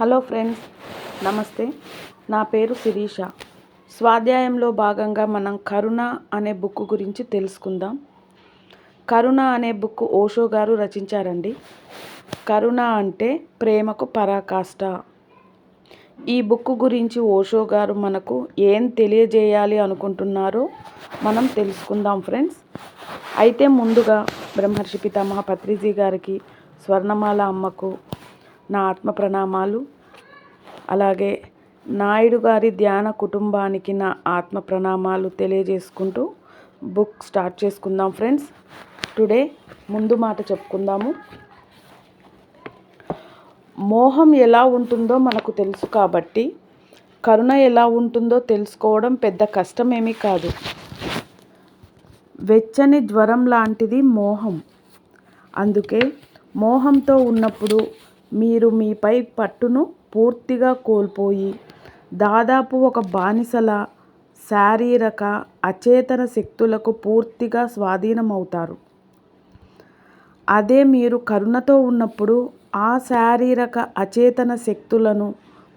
Hello friends నమస్తే. నా పేరు శిరీష. స్వాధ్యాయంలో భాగంగా మనం కరుణ అనే బుక్ గురించి తెలుసుకుందాం. కరుణ అనే బుక్ ఓషో గారు రచించారండి. కరుణ అంటే ప్రేమకు పరాకాష్ట. ఈ బుక్ గురించి ఓషో గారు మనకు ఏం తెలియజేయాలి అనుకుంటున్నారో మనం తెలుసుకుందాం ఫ్రెండ్స్. అయితే ముందుగా బ్రహ్మర్షి పితామహ పత్రిజీ గారికి స్వర్ణమాల అమ్మకు నా ఆత్మ ప్రణామాలు అలాగే నాయుడు గారి ధ్యాన కుటుంబానికి నా ఆత్మ ప్రణామాలు తెలియజేసుకుంటూ బుక్ స్టార్ట్ చేసుకుందాం ఫ్రెండ్స్. టుడే ముందు మాట చెప్పుకుందాము. మోహం ఎలా ఉంటుందో మనకు తెలుసు కాబట్టి కరుణ ఎలా ఉంటుందో తెలుసుకోవడం పెద్ద కష్టమేమీ కాదు. వెచ్చని జ్వరం లాంటిది మోహం. అందుకే మోహంతో ఉన్నప్పుడు మీరు మీపై పట్టును పూర్తిగా కోల్పోయి దాదాపు ఒక బానిసల శారీరక అచేతన శక్తులకు పూర్తిగా స్వాధీనమవుతారు. అదే మీరు కరుణతో ఉన్నప్పుడు ఆ శారీరక అచేతన శక్తులను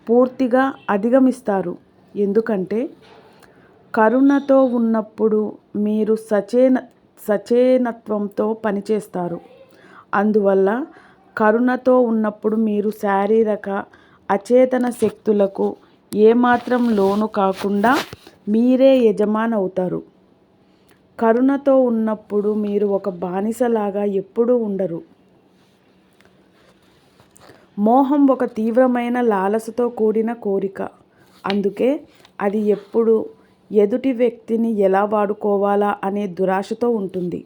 పూర్తిగా అధిగమిస్తారు. ఎందుకంటే కరుణతో ఉన్నప్పుడు మీరు సచేన సచేనత్వంతో పనిచేస్తారు. అందువల్ల కరుణతో ఉన్నప్పుడు మీరు శారీరక అచేతన శక్తులకు ఏమాత్రం లోను కాకుండా మీరే యజమాని అవుతారు. కరుణతో ఉన్నప్పుడు మీరు ఒక బానిసలాగా ఎప్పుడూ ఉండరు. మోహం ఒక తీవ్రమైన లాలసతో కూడిన కోరిక. అందుకే అది ఎప్పుడు ఎదుటి వ్యక్తిని ఎలా వాడుకోవాలా అనే దురాశతో ఉంటుంది.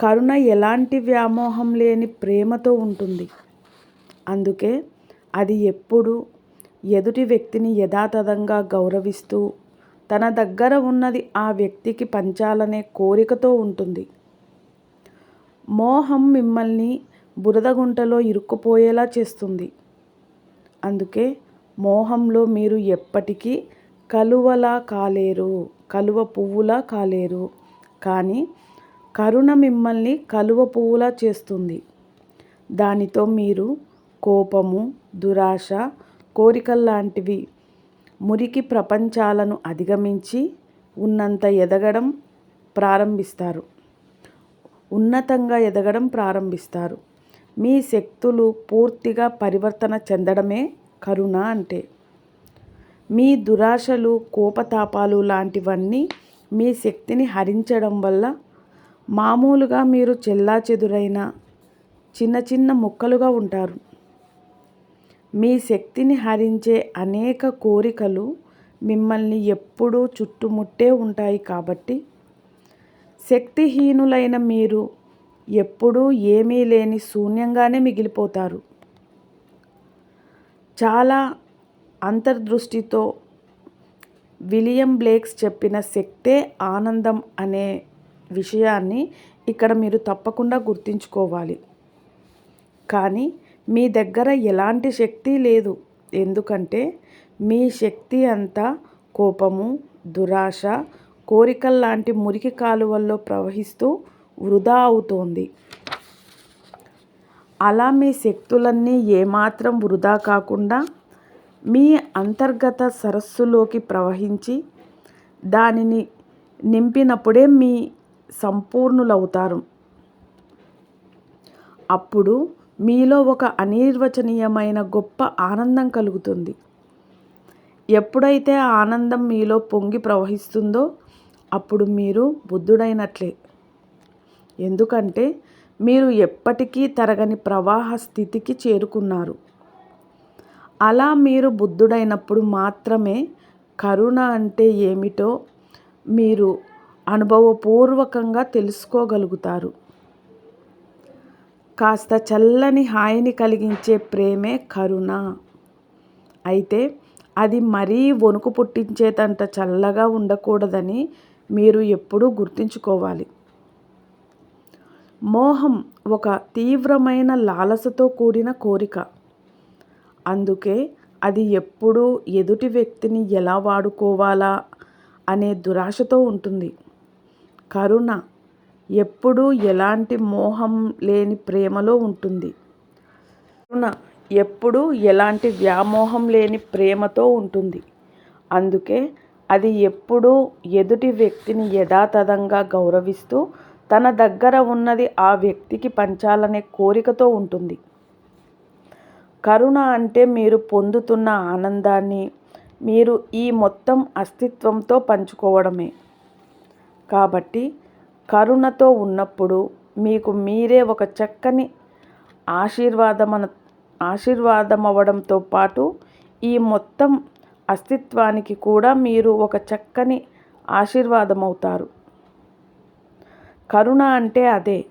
కరుణ ఎలాంటి వ్యామోహం లేని ప్రేమతో ఉంటుంది. అందుకే అది ఎప్పుడు ఎదుటి వ్యక్తిని యథాతథంగా గౌరవిస్తూ తన దగ్గర ఉన్నది ఆ వ్యక్తికి పంచాలనే కోరికతో ఉంటుంది. మోహం మిమ్మల్ని బురదగుంటలో ఇరుక్కుపోయేలా చేస్తుంది. అందుకే మోహంలో మీరు ఎప్పటికీ కలువలా కాలేరు కలువ పువ్వులా కాలేరు. కానీ కరుణ మిమ్మల్ని కలువ పువ్వులా చేస్తుంది. దానితో మీరు కోపము దురాశ కోరికల్లాంటివి మురికి ప్రపంచాలను అధిగమించి ఉన్నంత ఎదగడం ప్రారంభిస్తారు. ఉన్నతంగా ఎదగడం ప్రారంభిస్తారు. మీ శక్తులు పూర్తిగా పరివర్తన చెందడమే కరుణ అంటే. మీ దురాశలు కోపతాపాలు లాంటివన్నీ మీ శక్తిని హరించడం వల్ల మామూలుగా మీరు చెల్లా చెదురైన చిన్న చిన్న ముక్కలుగా ఉంటారు. మీ శక్తిని హరించే అనేక కోరికలు మిమ్మల్ని ఎప్పుడూ చుట్టుముట్టే ఉంటాయి కాబట్టి శక్తిహీనులైన మీరు ఎప్పుడూ ఏమీ లేని శూన్యంగానే మిగిలిపోతారు. చాలా అంతర్దృష్టితో విలియం బ్లేక్స్ చెప్పిన శక్తే ఆనందం అనే విషయాన్ని ఇక్కడ మీరు తప్పకుండా గుర్తుంచుకోవాలి. కానీ మీ దగ్గర ఎలాంటి శక్తి లేదు. ఎందుకంటే మీ శక్తి అంతా కోపము దురాశ కోరికల్లాంటి మురికి కాలువల్లో ప్రవహిస్తూ వృధా అవుతోంది. అలా మీ శక్తులన్నీ ఏమాత్రం వృధా కాకుండా మీ అంతర్గత సరస్సులోకి ప్రవహించి దానిని నింపినప్పుడే మీ సంపూర్ణులవుతారు. అప్పుడు మీలో ఒక అనిర్వచనీయమైన గొప్ప ఆనందం కలుగుతుంది. ఎప్పుడైతే ఆ ఆనందం మీలో పొంగి ప్రవహిస్తుందో అప్పుడు మీరు బుద్ధుడైనట్లే. ఎందుకంటే మీరు ఎప్పటికీ తరగని ప్రవాహ స్థితికి చేరుకున్నారు. అలా మీరు బుద్ధుడైనప్పుడు మాత్రమే కరుణ అంటే ఏమిటో మీరు అనుభవపూర్వకంగా తెలుసుకోగలుగుతారు. కాస్త చల్లని హాయిని కలిగించే ప్రేమే కరుణ. అయితే అది మరీ వణుకు పుట్టించేదంత చల్లగా ఉండకూడదని మీరు ఎప్పుడూ గుర్తుంచుకోవాలి. మోహం ఒక తీవ్రమైన లాలసతో కూడిన కోరిక. అందుకే అది ఎప్పుడూ ఎదుటి వ్యక్తిని ఎలా వాడుకోవాలా అనే దురాశతో ఉంటుంది. కరుణ ఎప్పుడూ ఎలాంటి మోహం లేని ప్రేమలో ఉంటుంది. కరుణ ఎప్పుడూ ఎలాంటి వ్యామోహం లేని ప్రేమతో ఉంటుంది. అందుకే అది ఎప్పుడూ ఎదుటి వ్యక్తిని యథాతథంగా గౌరవిస్తూ తన దగ్గర ఉన్నది ఆ వ్యక్తికి పంచాలనే కోరికతో ఉంటుంది. కరుణ అంటే మీరు పొందుతున్న ఆనందాన్ని మీరు ఈ మొత్తం అస్తిత్వంతో పంచుకోవడమే. కాబట్టి కరుణతో ఉన్నప్పుడు మీకు మీరే ఒక చక్కని ఆశీర్వాదమన ఆశీర్వాదమవ్వడంతో పాటు ఈ మొత్తం అస్తిత్వానికి కూడా మీరు ఒక చక్కని ఆశీర్వాదమవుతారు. కరుణ అంటే అదే.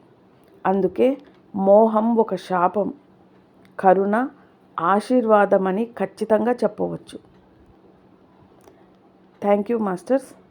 అందుకే మోహం ఒక శాపం. కరుణ ఆశీర్వాదమని ఖచ్చితంగా చెప్పవచ్చు. Thank you masters.